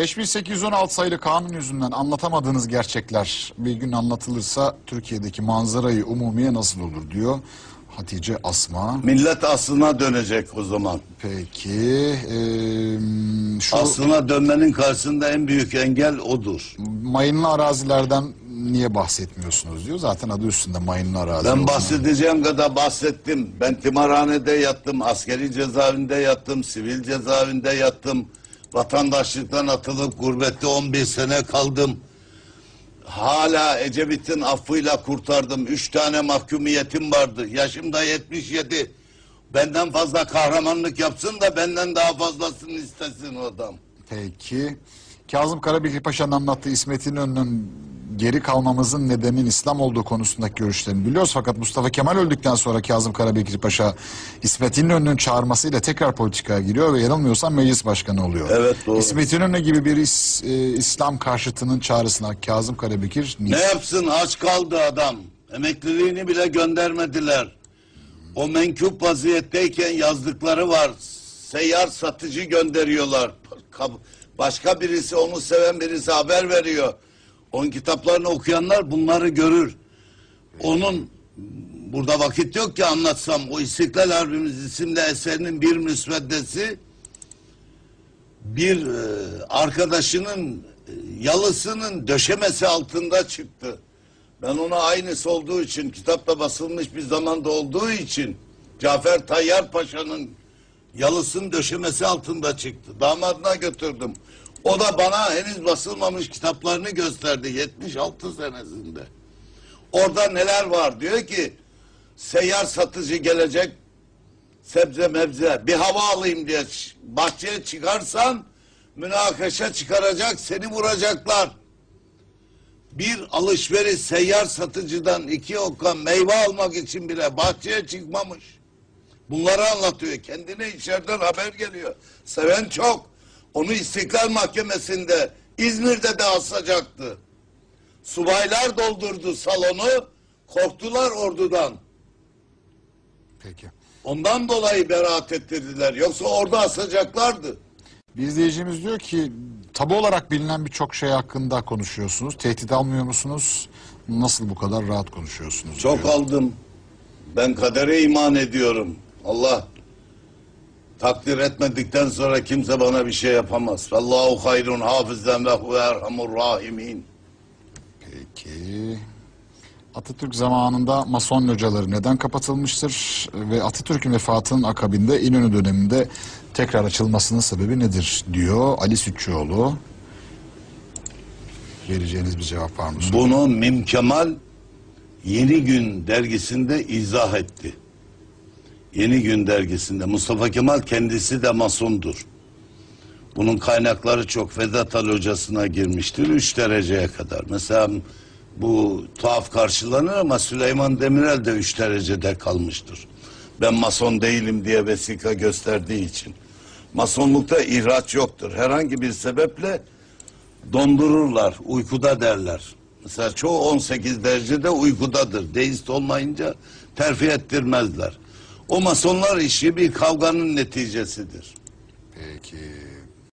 5816 sayılı kanun yüzünden anlatamadığınız gerçekler bir gün anlatılırsa Türkiye'deki manzarayı umumiye nasıl olur diyor Hatice Asma. Millet aslına dönecek o zaman. Peki eee, şu Aslına dönmenin karşısında en büyük engel odur. mayınlı arazilerden niye bahsetmiyorsunuz diyor. Zaten adı üstünde mayınlı arazi. Ben olduğunu. bahsedeceğim kadar bahsettim. Ben timarhanede yattım, askeri cezaevinde yattım, sivil cezaevinde yattım. Vatandaşlıktan atılıp gurbette 11 sene kaldım. Hala Ecevit'in affıyla kurtardım. Üç tane mahkumiyetim vardı. Yaşım da 77. Benden fazla kahramanlık yapsın da benden daha fazlasını istesin o adam. Peki. Kazım Karabekir Paşa'nın anlattığı İsmet İnönü'nün geri kalmamızın nedeninin İslam olduğu konusundaki görüşlerini biliyoruz. Fakat Mustafa Kemal öldükten sonra Kazım Karabekir Paşa İsmet İnönü'nün çağırmasıyla tekrar politikaya giriyor ve yanılmıyorsam meclis başkanı oluyor. Evet, doğru. İsmet İnönü gibi bir is- e, İslam karşıtının çağrısına Kazım Karabekir niye? Ne yapsın aç kaldı adam. Emekliliğini bile göndermediler. O menkup vaziyetteyken yazdıkları var. Seyyar satıcı gönderiyorlar. Başka birisi onu seven birisi haber veriyor. Onun kitaplarını okuyanlar bunları görür. Onun burada vakit yok ki anlatsam o İstiklal Harbimiz isimli eserinin bir müsveddesi bir e, arkadaşının e, yalısının döşemesi altında çıktı. Ben ona aynısı olduğu için kitapta basılmış bir zamanda olduğu için Cafer Tayyar Paşa'nın yalısının döşemesi altında çıktı. Damadına götürdüm. O da bana henüz basılmamış kitaplarını gösterdi 76 senesinde. Orada neler var diyor ki seyyar satıcı gelecek sebze mebze bir hava alayım diye bahçeye çıkarsan münakaşa çıkaracak seni vuracaklar. Bir alışveriş seyyar satıcıdan iki okka meyve almak için bile bahçeye çıkmamış. Bunları anlatıyor. Kendine içeriden haber geliyor. Seven çok. Onu İstiklal Mahkemesi'nde İzmir'de de asacaktı. Subaylar doldurdu salonu. Korktular ordudan. Peki. Ondan dolayı beraat ettirdiler. Yoksa orada asacaklardı. Bir izleyicimiz diyor ki tabu olarak bilinen birçok şey hakkında konuşuyorsunuz. Tehdit almıyor musunuz? Nasıl bu kadar rahat konuşuyorsunuz? Çok diyor. aldım. Ben kadere iman ediyorum. Allah takdir etmedikten sonra kimse bana bir şey yapamaz. Allahu hayrun hafizden ve huve erhamur rahimin. Peki. Atatürk zamanında Mason locaları neden kapatılmıştır? Ve Atatürk'ün vefatının akabinde İnönü döneminde tekrar açılmasının sebebi nedir? Diyor Ali Sütçüoğlu. Vereceğiniz bir cevap var mı? Bunu Mim Kemal Yeni Gün dergisinde izah etti. Yeni Gün dergisinde. Mustafa Kemal kendisi de masondur. Bunun kaynakları çok. Vedat Ali hocasına girmiştir. Üç dereceye kadar. Mesela bu tuhaf karşılanır ama Süleyman Demirel de üç derecede kalmıştır. Ben mason değilim diye vesika gösterdiği için. Masonlukta ihraç yoktur. Herhangi bir sebeple dondururlar, uykuda derler. Mesela çoğu 18 derecede uykudadır. Deist olmayınca terfi ettirmezler. O masonlar işi bir kavganın neticesidir. Peki.